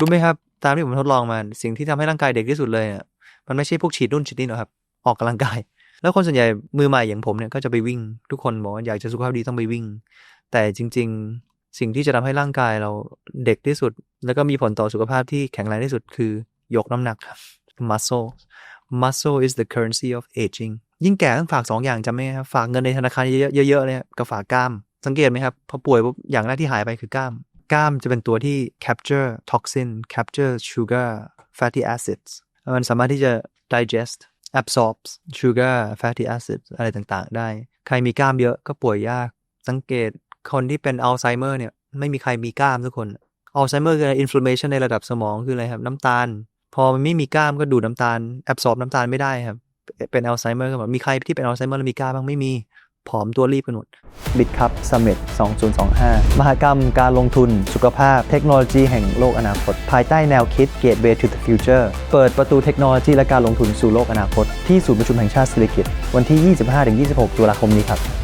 รู้ไหมครับ ตามที่ผมทดลองมา สิ่งที่ทำให้ร่างกายเด็กที่สุดเลยอะมันไม่ใช่พวกฉีดนู่นฉีดนี่หรอกครับ ออกกำลังกาย แล้วคนส่วนใหญ่มือใหม่อย่างผมเนี่ยก็จะไปวิ่ง ทุกคนบอกว่าอยากจะสุขภาพดีต้องไปวิ่ง แต่จริง ๆ สิ่งที่จะทำให้ร่างกายเราเด็กที่สุด แล้วก็มีผลต่อสุขภาพที่แข็งแรงที่สุดคือยกน้ำหนักครับ muscle muscle is the currency of aging ยิ่งแก่ต้องฝากสองอย่างจำไหมครับ ฝากเงินในธนาคารเยอะๆเยอะๆเนี่ยกับฝากกล้าม สังเกตไหมครับ พอป่วยปุ๊บอย่างแรกที่หายไปคือกล้าม กล้ามจะเป็นตัวที่ capture toxin capture sugar fatty acids มันสามารถที่จะ digest absorb sugar fatty acids อะไรต่างๆ ได้ ใครมีกล้ามเยอะก็ป่วยยาก สังเกตคนที่เป็นอัลไซเมอร์เนี่ย ไม่มีใครมีกล้ามทุกคน อัลไซเมอร์คืออะไร inflammation ในระดับสมองคืออะไรครับ น้ำตาล พอมันไม่มีกล้ามก็ดูดน้ำตาล absorb น้ำตาลไม่ได้ครับ เป็นอัลไซเมอร์ก็แบบมีใครที่เป็นอัลไซเมอร์แล้วมีกล้ามบ้างไม่มี ผอมตัวรีบกันหมดบิ t ครับ Summit 2025 มหกรรมการลงทุน สุขภาพ เทคโนโลยีแห่งโลกอนาคต ภายใต้แนวคิด Gateway to the Future เปิดประตูเทคโนโลยีและการลงทุนสู่โลกอนาคต ที่ศูนย์ประชุมแห่งชาติสิริกิติ์วันที่ 25-26 ตุลาคมนี้ครับ